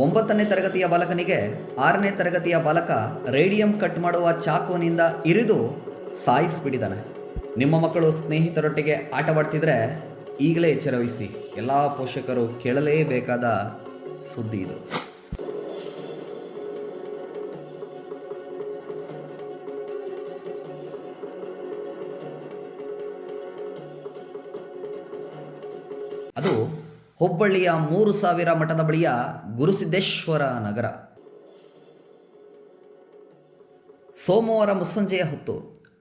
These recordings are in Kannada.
ಒಂಬತ್ತನೇ ತರಗತಿಯ ಬಾಲಕನಿಗೆ ಆರನೇ ತರಗತಿಯ ಬಾಲಕ ರೇಡಿಯಂ ಕಟ್ ಮಾಡುವ ಚಾಕುವಿನಿಂದ ಇರಿದು ಸಾಯಿಸಿಬಿಟ್ಟಿದ್ದಾನೆ. ನಿಮ್ಮ ಮಕ್ಕಳು ಸ್ನೇಹಿತರೊಟ್ಟಿಗೆ ಆಟವಾಡ್ತಿದ್ರೆ ಈಗಲೇ ಎಚ್ಚರವಹಿಸಿ. ಎಲ್ಲ ಪೋಷಕರು ಕೇಳಲೇಬೇಕಾದ ಸುದ್ದಿ ಇದು. ಅದು ಹುಬ್ಬಳ್ಳಿಯ ಮೂರು ಸಾವಿರ ಮಠದ ಬಳಿಯ ಗುರುಸಿದ್ದೇಶ್ವರ ನಗರ. ಸೋಮವಾರ ಮುಸ್ಸಂಜೆಯ ಹೊತ್ತು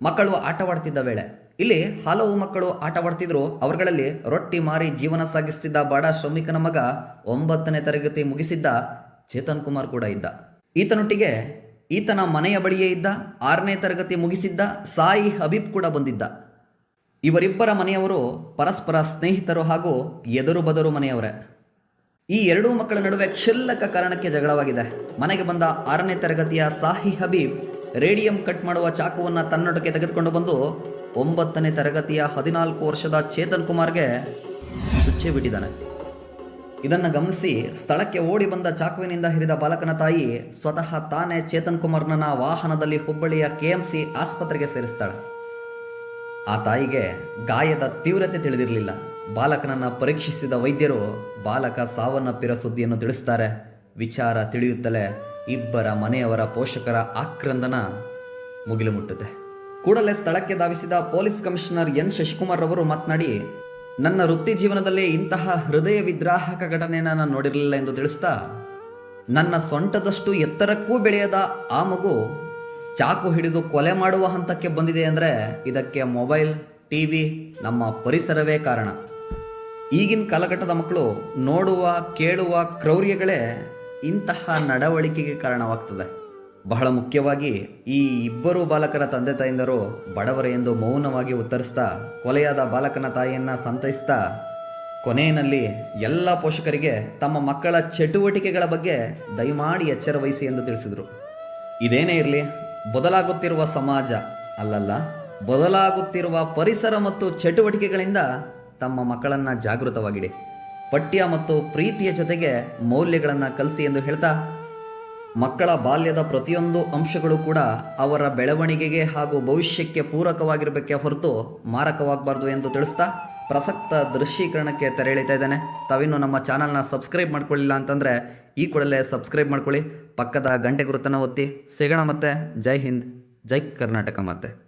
ಮಕ್ಕಳು ಆಟವಾಡ್ತಿದ್ದ ವೇಳೆ, ಇಲ್ಲಿ ಹಲವು ಮಕ್ಕಳು ಆಟವಾಡ್ತಿದ್ರು ಅವರುಗಳಲ್ಲಿ ರೊಟ್ಟಿ ಮಾರಿ ಜೀವನ ಸಾಗಿಸ್ತಿದ್ದ ಬಾಡ ಶ್ರಮಿಕನ ಮಗ ಒಂಬತ್ತನೇ ತರಗತಿ ಮುಗಿಸಿದ್ದ ಚೇತನ್ ಕುಮಾರ್ ಕೂಡ ಇದ್ದ. ಈತನೊಟ್ಟಿಗೆ ಈತನ ಮನೆಯ ಬಳಿಯೇ ಇದ್ದ, ಆರನೇ ತರಗತಿ ಮುಗಿಸಿದ್ದ ಸಾಯಿ ಹಬೀಬ್ ಕೂಡ ಬಂದಿದ್ದ. ಇವರಿಬ್ಬರ ಮನೆಯವರು ಪರಸ್ಪರ ಸ್ನೇಹಿತರು ಹಾಗೂ ಎದುರು ಬದರು ಮನೆಯವರೇ. ಈ ಎರಡೂ ಮಕ್ಕಳ ನಡುವೆ ಕ್ಷುಲ್ಲಕ ಕಾರಣಕ್ಕೆ ಜಗಳವಾಗಿದೆ. ಮನೆಗೆ ಬಂದ ಆರನೇ ತರಗತಿಯ ಸಾಹಿ ಹಬೀಬ್ ರೇಡಿಯಂ ಕಟ್ ಮಾಡುವ ಚಾಕುವನ್ನು ತನ್ನೊಡಕ್ಕೆ ತೆಗೆದುಕೊಂಡು ಬಂದು ಒಂಬತ್ತನೇ ತರಗತಿಯ ಹದಿನಾಲ್ಕು ವರ್ಷದ ಚೇತನ್ ಕುಮಾರ್ಗೆ ಚುಚ್ಚೆ ಬಿಟ್ಟಿದ್ದಾನೆ. ಇದನ್ನು ಗಮನಿಸಿ ಸ್ಥಳಕ್ಕೆ ಓಡಿ ಬಂದ ಚಾಕುವಿನಿಂದ ಹಿರಿದ ಬಾಲಕನ ತಾಯಿ ಸ್ವತಃ ತಾನೇ ಚೇತನ್ ಕುಮಾರ್ನನ್ನ ವಾಹನದಲ್ಲಿ ಹುಬ್ಬಳ್ಳಿಯ ಕೆಎಂಸಿ ಆಸ್ಪತ್ರೆಗೆ ಸೇರಿಸ್ತಾಳೆ. ಆ ತಾಯಿಗೆ ಗಾಯದ ತೀವ್ರತೆ ತಿಳಿದಿರಲಿಲ್ಲ. ಬಾಲಕನನ್ನು ಪರೀಕ್ಷಿಸಿದ ವೈದ್ಯರು ಬಾಲಕ ಸಾವನ್ನಪ್ಪಿರ ಸುದ್ದಿಯನ್ನು ತಿಳಿಸ್ತಾರೆ. ವಿಚಾರ ತಿಳಿಯುತ್ತಲೇ ಇಬ್ಬರ ಮನೆಯವರ ಪೋಷಕರ ಆಕ್ರಂದನ ಮುಗಿಲು ಮುಟ್ಟುತ್ತೆ ಕೂಡಲೇ ಸ್ಥಳಕ್ಕೆ ಧಾವಿಸಿದ ಪೊಲೀಸ್ ಕಮಿಷನರ್ ಎನ್. ಶಶಿಕುಮಾರ್ ಅವರು ಮಾತನಾಡಿ, ನನ್ನ ವೃತ್ತಿ ಜೀವನದಲ್ಲಿ ಇಂತಹ ಹೃದಯ ವಿದ್ರಾಹಕ ಘಟನೆಯನ್ನು ನಾನು ನೋಡಿರಲಿಲ್ಲ ಎಂದು ತಿಳಿಸ್ತಾ, ನನ್ನ ಸೊಂಟದಷ್ಟು ಎತ್ತರಕ್ಕೂ ಬೆಳೆಯದ ಆ ಮಗು ಚಾಕು ಹಿಡಿದು ಕೊಲೆ ಮಾಡುವ ಹಂತಕ್ಕೆ ಬಂದಿದೆ ಅಂದರೆ ಇದಕ್ಕೆ ಮೊಬೈಲ್ ಟಿ ವಿ ನಮ್ಮ ಪರಿಸರವೇ ಕಾರಣ. ಈಗಿನ ಕಾಲಘಟ್ಟದ ಮಕ್ಕಳು ನೋಡುವ, ಕೇಳುವ ಕ್ರೌರ್ಯಗಳೇ ಇಂತಹ ನಡವಳಿಕೆಗೆ ಕಾರಣವಾಗ್ತದೆ. ಬಹಳ ಮುಖ್ಯವಾಗಿ ಈ ಇಬ್ಬರು ಬಾಲಕರ ತಂದೆ ತಾಯಿಂದರು ಬಡವರ ಎಂದು ಮೌನವಾಗಿ ಉತ್ತರಿಸ್ತಾ, ಕೊಲೆಯಾದ ಬಾಲಕನ ತಾಯಿಯನ್ನ ಸಂತೈಸ್ತಾ, ಕೊನೆಯಲ್ಲಿ ಎಲ್ಲ ಪೋಷಕರಿಗೆ ತಮ್ಮ ಮಕ್ಕಳ ಚಟುವಟಿಕೆಗಳ ಬಗ್ಗೆ ದಯಮಾಡಿ ಎಚ್ಚರ ವಹಿಸಿ ಎಂದು ತಿಳಿಸಿದರು. ಇದೇನೇ ಇರಲಿ ಬದಲಾಗುತ್ತಿರುವ ಸಮಾಜ ಅಲ್ಲಲ್ಲ, ಬದಲಾಗುತ್ತಿರುವ ಪರಿಸರ ಮತ್ತು ಚಟುವಟಿಕೆಗಳಿಂದ ತಮ್ಮ ಮಕ್ಕಳನ್ನು ಜಾಗೃತವಾಗಿಡಿ. ಪಠ್ಯ ಮತ್ತು ಪ್ರೀತಿಯ ಜೊತೆಗೆ ಮೌಲ್ಯಗಳನ್ನು ಕಲಿಸಿ ಎಂದು ಹೇಳ್ತಾ, ಮಕ್ಕಳ ಬಾಲ್ಯದ ಪ್ರತಿಯೊಂದು ಅಂಶಗಳು ಕೂಡ ಅವರ ಬೆಳವಣಿಗೆಗೆ ಹಾಗೂ ಭವಿಷ್ಯಕ್ಕೆ ಪೂರಕವಾಗಿರಬೇಕೆ ಹೊರತು ಮಾರಕವಾಗಬಾರ್ದು ಎಂದು ತಿಳಿಸ್ತಾ ಪ್ರಸಕ್ತ ದೃಶ್ಯೀಕರಣಕ್ಕೆ ತೆರೆ ಎಳಿತಾ ಇದ್ದೇನೆ ತಾವಿನ್ನು ನಮ್ಮ ಚಾನಲ್ನ ಸಬ್ಸ್ಕ್ರೈಬ್ ಮಾಡ್ಕೊಳ್ಳಿಲ್ಲ ಅಂತಂದರೆ ಈ ಕೂಡಲೇ ಸಬ್ಸ್ಕ್ರೈಬ್ ಮಾಡ್ಕೊಳ್ಳಿ. ಪಕ್ಕದ ಗಂಟೆ ಗುರುತನ್ನು ಒತ್ತಿ. ಸಿಗೋಣ ಮತ್ತೆ. ಜೈ ಹಿಂದ್. ಜೈ ಕರ್ನಾಟಕ ಮತ್ತೆ.